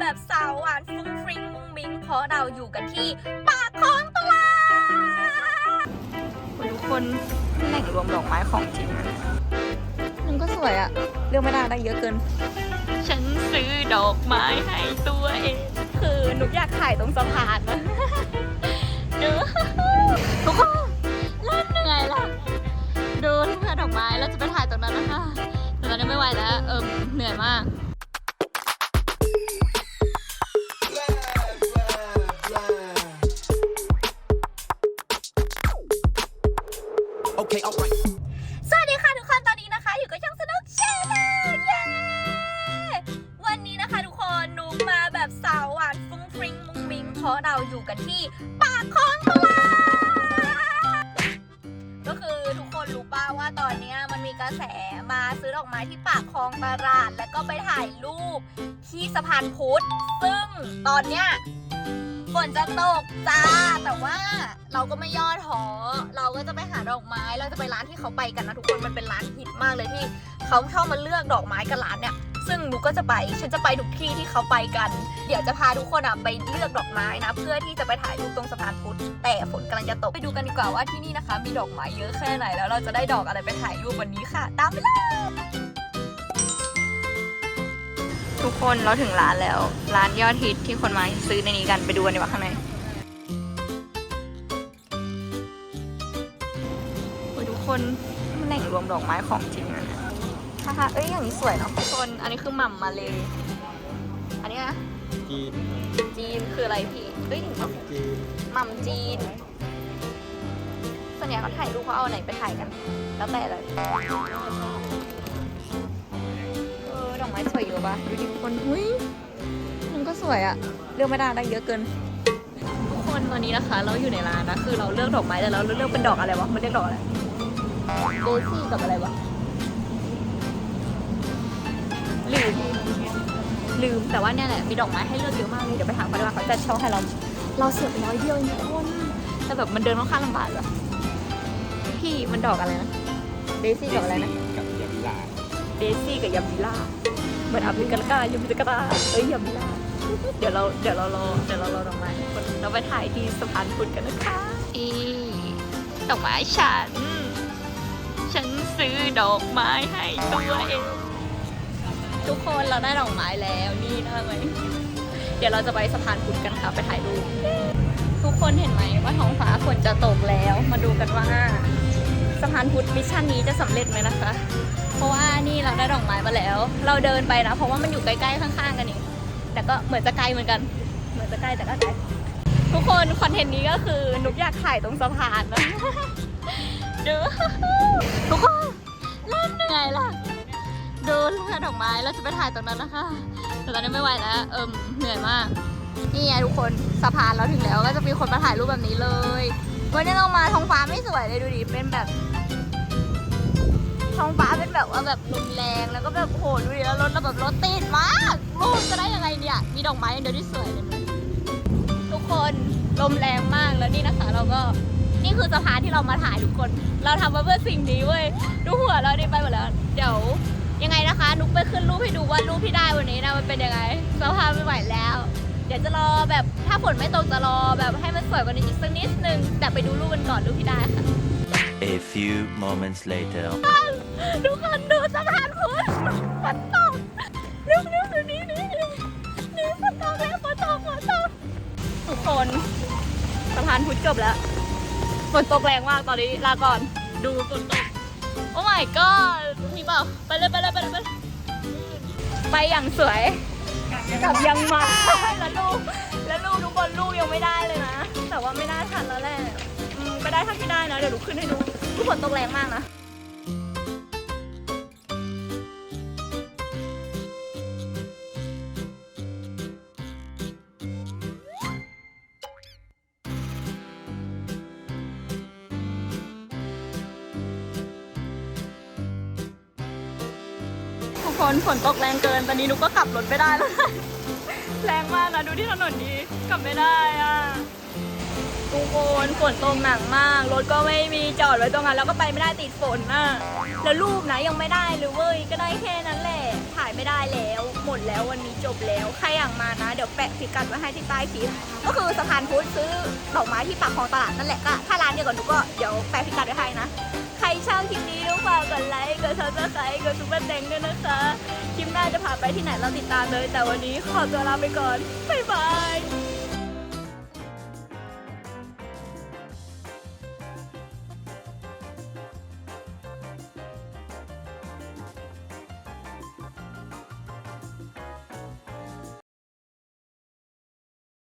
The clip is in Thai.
แบบสาวหวานฟุ้งฟริ้งมุ้งมิ้งเพราะเราอยู่กันที่ปากคลองตลาดทุกคนแหล่งรวมดอกไม้ของจริงนะมันก็สวยอะเลือกไม่ได้ได้เยอะเกิน ฉันซื้อดอกไม้ให้ตัวเอง คือนุกอยากถ่ายตรงสะพานนะดูทุ Okay, alright. สวัสดีค่ะทุกคนตอนนี้นะคะ อยู่กับช่องสนุกแชร์แนลเย้ วันนี้นะคะทุกคนนุกมาแบบสาวหวานฟุ้งฟริ้งมุ้งมิ้งเพราะเราอยู่กันที่ปากคลองตลาดก็คือทุกคนรู้ป่าว่าตอนเนี้ยมันมีกระแสมาซื้อดอกไม้ที่ปากคลองตลาด แล้วก็ไปถ่ายรูปที่สะพานพุทธซึ่งตอนเนี้ย ฝนจะตกจ้า แต่ว่าเราก็ไม่ย่อท้อ เราก็จะไปหาดอกไม้ เราจะไปร้านที่เขาไปกันนะทุกคน มันเป็นร้านฮิตมากเลยที่เขาชอบมาเลือกดอกไม้กันร้านเนี่ย ซึ่งหนูก็จะไป ฉันจะไปทุกที่ที่เขาไปกัน เดี๋ยวจะพาทุกคนอะไปเลือกดอกไม้นะ เพื่อที่จะไปถ่ายรูปตรงสะพานพุทธ แต่ฝนกำลังจะตก ไปดูกันดีกว่าว่าที่นี่นะคะ มีดอกไม้เยอะแค่ไหน แล้วเราจะได้ดอกอะไรไปถ่ายรูปวันนี้ค่ะ ตามไปเลย ทุกคนเราถึงร้านแล้ว ร้านยอดฮิตที่คนมาซื้อในนี้กันไปดูกันดีกว่าข้างในโอ้ยทุกคนมันแหล่งรวมดอกไม้ของจริงนะฮ่าฮ่าเอ้ยอย่างนี้สวยเนาะทุกคนอันนี้คือหม่ำมาเลยอันนี้นะจีนจีนคืออะไรพี่เฮ้ยทำจีนหม่ำจีนส่วนใหญ่เขาถ่ายรูปเขาเอาไหนไปถ่ายกัน แล้วแต่เลยเออดอกไม้สวยอยู่ปะดูดิทุกคนหุ้ยมันก็สวยอะเลือกไม่ได้ได้เยอะเกินทุกคนตอนนี้นะคะ เราอยู่ในร้านนะคือเราเลือกดอกไม้แต่เราเลือกเป็นดอกอะไรวะมันเรียกดอกอะไรเดซี่กับอะไรวะลืมลืมแต่ว่าเนี่ยแหละมีดอกไม้ให้เลือกเยอะมากเลยเดี๋ยวไปถามเขาดีกว่าเขาจะช่องให้เราเราเสียไปร้อยเดียวเองทุกคนแต่แบบมันเดินค่อนข้างลำบากอะพี่มันดอกอะไรนะเดซี่กับอะไรนะกับยามิลาเดซี่กับยามิล่า เหมือนอาบิกาลกายามิกาตาเอ้ยยามิลาเดี๋ยวเราเดี๋ยวเรารอเดี๋ยวเรารอดอกไม้คนเราไปถ่ายที่สะพานพุทธกันนะคะอีดอกไม้ฉัน ฉันซื้อดอกไม้ให้ตัวเองทุกคนเราได้ดอกไม้แล้วนี่น่าไหมเดี๋ยวเราจะไปสะพานพุทธกันค่ะไปถ่ายรูปทุกคนเห็นไหมว่าท้องฟ้าฝนจะตกแล้ว มาดูกันว่าสะพานพุทธมิชชั่นนี้จะสำเร็จไหมนะคะ ราะว่านี่เราได้ดอกไม้มาแล้ว เราเดินไปนะ เพราะว่ามันอยู่ใกล้ๆข้างๆกันนี่แต่ก็เหมือนจะไกลเหมือนกัน เหมือนจะใกล้แต่ก็ไกลทุกคนคอนเทนต์นี้ก็คือนุกอยากถ่ายตรงสะพานนะดูทุกคนเล่นเหนื่อยละดูทุ่งนาดอกไม้เราจะไปถ่ายตรงนั้นนะคะแต่ตอนนี้ไม่ไหวแล้วเอิ่มเหนื่อยมากนี่ไงทุกคนสะพานเราถึงแล้วก็จะมีคนมาถ่ายรูปแบบนี้เลยวันนี้เรามาท้องฟ้าไม่สวยเลยดูดิเป็นแบบ ท้องฟ้าเป็นแบบว่าแบบลมแรงแล้วก็แบบโหดูดิแล้วรถเราแบบรถติดมากรูปจะได้ยังไงเนี่ย มีดอกไม้เดียวที่สวยเลยทุกคนลมแรงมากแล้วนี่นะคะ เราก็นี่คือสะพานที่เรามาถ่ายทุกคน เราทำมาเพื่อสิ่งนี้เว้ยดูหัวเราดิไปหมดแล้ว เดี๋ยวยังไงนะคะ นุกไปขึ้นรูปให้ดูว่ารูปที่ได้วันนี้นะมันเป็นยังไงสภาพไม่ไหวแล้ว เดี๋ยวจะรอแบบถ้าฝนไม่ตกจะรอแบบให้มันสวยกว่านี้อีกสักนิดนึงแต่ไปดูรูปกันก่อนรูปที่ได้ค่ะ A few moments later. ทุกคนดูสะพานพุทธฝนตกเร็วเร็วเร็วนี้นี้นี้นี้ฝนตกแล้วฝนตกฝนตกทุกคนสะพานพุทธจบแล้วฝนตกแรงมากตอนนี้ลาก่อนดูฝนตกโอ้ my god มีเปล่าไปเลยไปเลยไปเลยไปเลยไปอย่างสวยกลับยังมาแล้วลูกแล้วลูกทุกคนลูกยังไม่ได้เลยนะ แต่ว่าไม่ได้ทันแล้วแหละ ไปได้ถ้าที่ได้นะ เดี๋ยวลูกขึ้นให้ดูทุกฝนตกแรงมากนะทุกคนฝนตกแรงเกิน ตอนนี้นุกก็ขับรถไม่ได้แล้ว แรงมากนะ ดูที่ถนนดีขับไม่ได้อะ ทุกคนฝนตกหนักมาก รถก็ไม่มีจอดไว้ตรงนั้นแล้วก็ไปไม่ได้ติดฝนน่ะแล้วรูปนะยังไม่ได้เลยเว้ยก็ได้แค่นั้นแหละ ถ่ายไม่ได้แล้ว หมดแล้ววันนี้จบแล้วใครอยากมานะ เดี๋ยวแปะพิกัดไว้ให้ที่ใต้คลิปก็คือสะพานพุทธซื้อดอกไม้ที่ปากคลองตลาดนั่นแหละก็ถ้าร้านเดียวกับหนูก็เดี๋ยวแปะพิกัดไว้ให้นะใครชอบคลิปนี้ต้องฝากกดไลค์กดซับสไครต์กดซุปเปอร์แตงด้วยนะคะคลิปหน้าจะพาไปที่ไหนเราติดตามเลย แต่วันนี้ขอตัวลาไปก่อนบ๊ายบาย